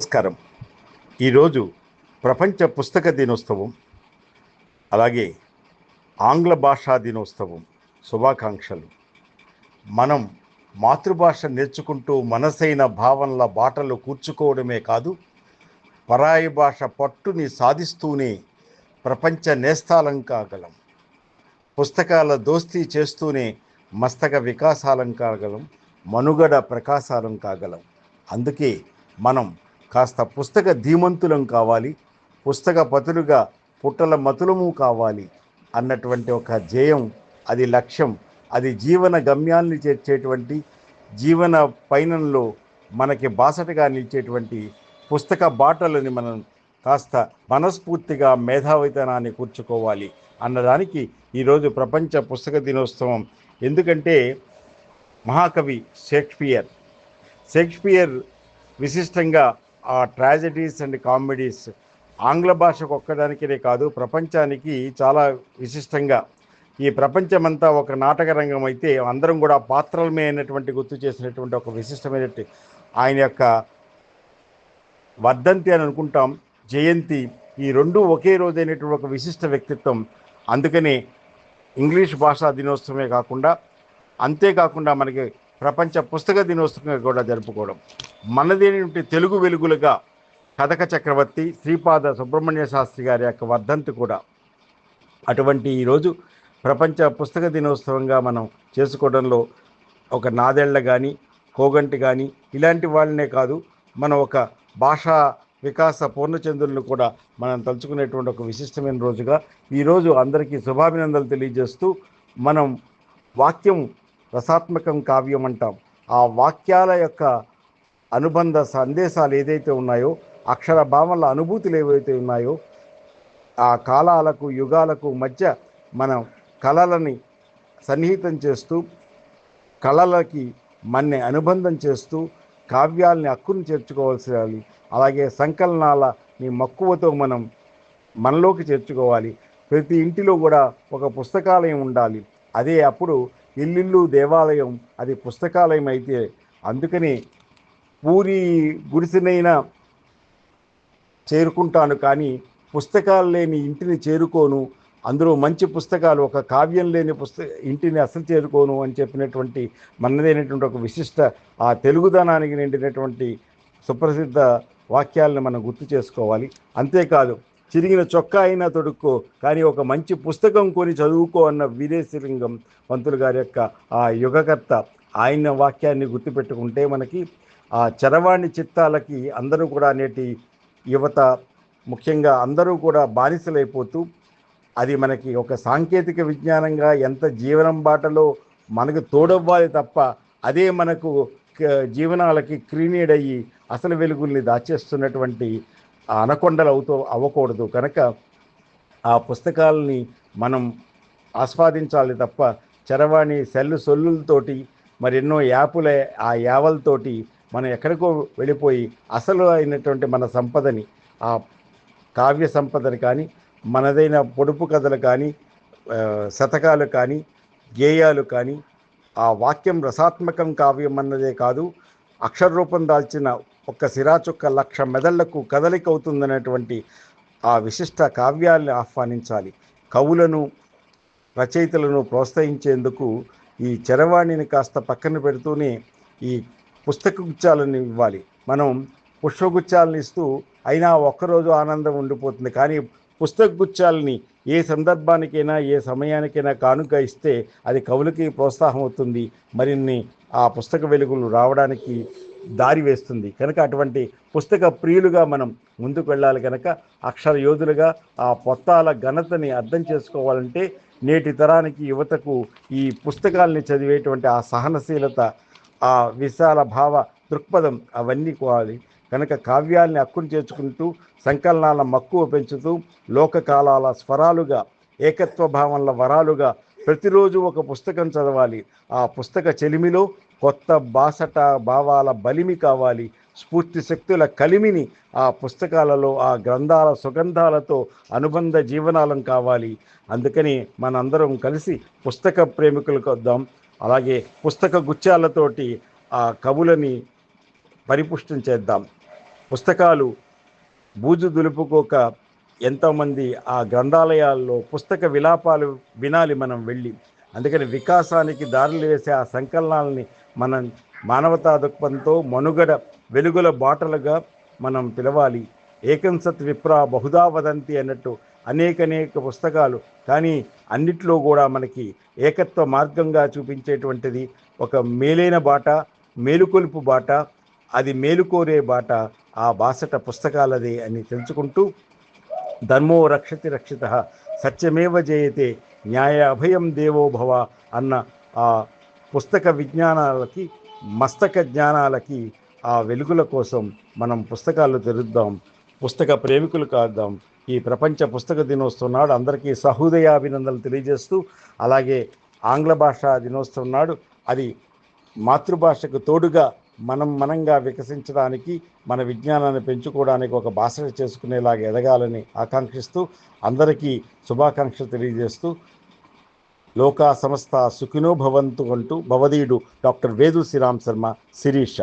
నమస్కారం. ఈరోజు ప్రపంచ పుస్తక దినోత్సవం అలాగే ఆంగ్ల భాషా దినోత్సవం శుభాకాంక్షలు. మనం మాతృభాష నేర్చుకుంటూ మనసైన భావనల బాటలు కూర్చుకోవడమే కాదు పరాయి భాష పట్టుని సాధిస్తూనే ప్రపంచ నేస్తాలం కాగలం పుస్తకాల దోస్తీ చేస్తూనే మస్తక వికాసాలం కాగలం మనుగడ ప్రకాశాలం కాగలం అందుకే మనం కాస్త పుస్తక ధీమంతులం కావాలి పుస్తక పతులుగా పుట్టల మతులము కావాలి అన్నటువంటి ఒక జయం అది లక్ష్యం అది జీవన గమ్యాల్ని చేర్చేటువంటి జీవన పయనంలో మనకి బాసటగా నిలిచేటువంటి పుస్తక బాటలని మనం కాస్త మనస్ఫూర్తిగా మేధావితనాన్ని కూర్చుకోవాలి అన్నదానికి ఈరోజు ప్రపంచ పుస్తక దినోత్సవం. ఎందుకంటే మహాకవి షేక్స్పియర్ షేక్స్పియర్ విశిష్టంగా ఆ ట్రాజడీస్ అండ్ కామెడీస్ ఆంగ్ల భాషకు ఒక్కదానికినే కాదు ప్రపంచానికి చాలా విశిష్టంగా. ఈ ప్రపంచమంతా ఒక నాటక రంగం అయితే అందరం కూడా పాత్రలమే అయినటువంటి గుర్తు చేసినటువంటి ఒక విశిష్టమైనటువంటి ఆయన యొక్క వర్ధంతి అని అనుకుంటాం జయంతి. ఈ రెండు ఒకే రోజైనటువంటి ఒక విశిష్ట వ్యక్తిత్వం. అందుకనే ఇంగ్లీష్ భాషా దినోత్సవమే కాకుండా అంతేకాకుండా మనకి ప్రపంచ పుస్తక దినోత్సవంగా కూడా జరుపుకోవడం. మనదేంటి తెలుగు వెలుగులుగా కథక చక్రవర్తి శ్రీపాద సుబ్రహ్మణ్య శాస్త్రి గారి యొక్క వర్ధంతి కూడా అటువంటి ఈరోజు ప్రపంచ పుస్తక దినోత్సవంగా మనం చేసుకోవడంలో ఒక నాదెళ్ళ కానీ కోగంటి కానీ ఇలాంటి వాళ్ళనే కాదు మనం ఒక భాషా వికాస పూర్ణచంద్రులను కూడా మనం తలుచుకునేటువంటి ఒక విశిష్టమైన రోజుగా ఈరోజు అందరికీ శుభాభినందనలు తెలియజేస్తూ మనం వాక్యం రసాత్మకం కావ్యం అంటాం. ఆ వాక్యాల యొక్క అనుబంధ సందేశాలు ఏదైతే ఉన్నాయో అక్షర భావనల అనుభూతులు ఏవైతే ఉన్నాయో ఆ కాలాలకు యుగాలకు మధ్య మనం కళలని సన్నిహితం చేస్తూ కళలకి మన్ని అనుబంధం చేస్తూ కావ్యాల్ని హక్కును చేర్చుకోవాల్సి అలాగే సంకలనాలని మక్కువతో మనం మనలోకి చేర్చుకోవాలి. ప్రతి ఇంటిలో కూడా ఒక పుస్తకాలయం ఉండాలి. అదే అప్పుడు ఇల్లిల్లు దేవాలయం అది పుస్తకాలయం అయితే అందుకని పూరి గుడిసెనైనా చేరుకుంటాను కానీ పుస్తకాలు లేని ఇంటిని చేరుకోను. అందులో మంచి పుస్తకాలు ఒక కావ్యం లేని పుస్తక ఇంటిని అసలు చేరుకోను అని చెప్పినటువంటి మనదైనటువంటి ఒక విశిష్ట ఆ తెలుగుదనానికి నిండినటువంటి సుప్రసిద్ధ వాక్యాలను మనం గుర్తు చేసుకోవాలి. అంతేకాదు చిరిగిన చొక్కా అయినా తొడుక్కో కానీ ఒక మంచి పుస్తకం కొని చదువుకో అన్న వీరేశలింగం పంతులు గారి యొక్క ఆ యుగకర్త ఆయన వాక్యాన్ని గుర్తుపెట్టుకుంటే మనకి ఆ చరవాణి చిత్తాలకి అందరూ కూడా నేటి యువత ముఖ్యంగా అందరూ కూడా బానిసలైపోతూ అది మనకి ఒక సాంకేతిక విజ్ఞానంగా ఎంత జీవనం బాటలో మనకు తోడవ్వాలి తప్ప అదే మనకు జీవనాలకి క్రీనీడయ్యి అసలు వెలుగుల్ని దాచేస్తున్నటువంటి అనకొండలు అవుతూ అవ్వకూడదు. కనుక ఆ పుస్తకాలని మనం ఆస్వాదించాలి తప్ప చరవాణి సెల్లు సొల్లులతోటి మరెన్నో యాపుల ఆ యావలతోటి మనం ఎక్కడికో వెళ్ళిపోయి అసలు అయినటువంటి మన సంపదని ఆ కావ్య సంపదని కానీ మనదైన పొడుపు కథలు కానీ శతకాలు కానీ గేయాలు కానీ ఆ వాక్యం రసాత్మకం కావ్యం అన్నదే కాదు అక్షర రూపం దాల్చిన ఒక్క సిరాచుక్క లక్ష మెదళ్ళకు కదలిక అవుతుందనేటువంటి ఆ విశిష్ట కావ్యాల్ని ఆహ్వానించాలి. కవులను రచయితలను ప్రోత్సహించేందుకు ఈ చరవాణిని కాస్త పక్కన పెడుతూనే ఈ పుస్తకగుచ్చాలను ఇవ్వాలి మనం పుష్పగుచ్చాలను ఇస్తూ అయినా ఒక్కరోజు ఆనందం ఉండిపోతుంది. కానీ పుస్తకగుచ్చాలని ఏ సందర్భానికైనా ఏ సమయానికైనా కానుక ఇస్తే అది కవులకి ప్రోత్సాహం అవుతుంది మరిన్ని ఆ పుస్తక వెలుగులు రావడానికి దారి వేస్తుంది. కనుక అటువంటి పుస్తక ప్రియులుగా మనం ముందుకు వెళ్ళాలి కనుక అక్షర యోధులుగా ఆ పొత్తాల ఘనతని అర్థం చేసుకోవాలంటే నేటి తరానికి యువతకు ఈ పుస్తకాలని చదివేటువంటి ఆ సహనశీలత ఆ విశాల భావ దృక్పథం అవన్నీ కోవాలి కనుక కావ్యాల్ని హక్కును చేర్చుకుంటూ సంకలనాల మక్కువ పెంచుతూ లోకకాలాల స్వరాలుగా ఏకత్వ భావనల వరాలుగా ప్రతిరోజు ఒక పుస్తకం చదవాలి. ఆ పుస్తక చెలిమిలో కొత్త బాసట భావాల బలిమి కావాలి. స్ఫూర్తి శక్తుల కలిమిని ఆ పుస్తకాలలో ఆ గ్రంథాల సుగంధాలతో అనుబంధ జీవనాలం కావాలి. అందుకని మనందరం కలిసి పుస్తక ప్రేమికులకు వద్దాం. అలాగే పుస్తక గుచ్చాలతోటి ఆ కవులని పరిపుష్టం చేద్దాం. పుస్తకాలు బూజు దులుపుకోక ఎంతోమంది ఆ గ్రంథాలయాల్లో పుస్తక విలాపాలు వినాలి మనం వెళ్ళి. అందుకని వికాసానికి దారులు వేసే ఆ సంకలనాలని మనం మానవతా దృక్పథంతో మనుగడ వెలుగుల బాటలుగా మనం పిలవాలి. ఏకం సత్ విప్ర బహుదా వదంతి అన్నట్టు అనేక అనేక పుస్తకాలు. కానీ అన్నిట్లో కూడా మనకి ఏకత్వ మార్గంగా చూపించేటువంటిది ఒక మేలైన బాట మేలుకొలుపు బాట అది మేలుకోరే బాట ఆ బాసట పుస్తకాలదే అని తెలుసుకుంటూ ధర్మో రక్షతి రక్షిత సత్యమేవ జయతే న్యాయ అభయం దేవోభవ అన్న ఆ పుస్తక విజ్ఞానాలకి మస్తక జ్ఞానాలకి ఆ వెలుగుల కోసం మనం పుస్తకాలు తెరుద్దాం పుస్తక ప్రేమికులు కాద్దాం. ఈ ప్రపంచ పుస్తక దినోత్సవం నాడు అందరికీ సహృదయాభినందనలు తెలియజేస్తూ అలాగే ఆంగ్ల భాషా దినోత్సవం నాడు అది మాతృభాషకు తోడుగా మనం మనంగా వికసించడానికి మన విజ్ఞానాన్ని పెంచుకోవడానికి ఒక భాష చేసుకునేలాగా ఎదగాలని ఆకాంక్షిస్తూ అందరికీ శుభాకాంక్షలు తెలియజేస్తూ లోకా సంస్థ సుఖినో భవంతు అంటూ భవదీయుడు డాక్టర్ వేదు శ్రీరామ్ శర్మ శిరీష.